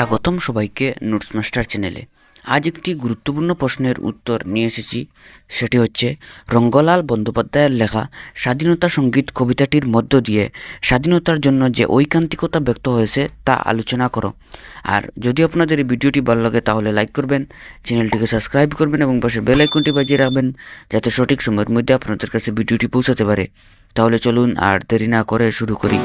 স্বাগতম সবাইকে notes master চ্যানেলে আজ একটি গুরুত্বপূর্ণ প্রশ্নের উত্তর নিয়ে এসেছি। সেটি হচ্ছে, রঙ্গলাল বন্দ্যোপাধ্যায়ের লেখা স্বাধীনতা সংগীত কবিতাটির মধ্য দিয়ে স্বাধীনতার জন্য যে ঐকান্তিকতা ব্যক্ত হয়েছে তা আলোচনা করো। আর যদি আপনাদের এই ভিডিওটি ভালো লাগে তাহলে লাইক করবেন চ্যানেলটিকে সাবস্ক্রাইব করবেন এবং পাশে বেল আইকনটি বাজিয়ে রাখবেন যাতে সঠিক সময়ের মধ্যে আপনাদের কাছে ভিডিওটি পৌঁছাতে পারে। তাহলে চলুন আর দেরি না করে শুরু করি।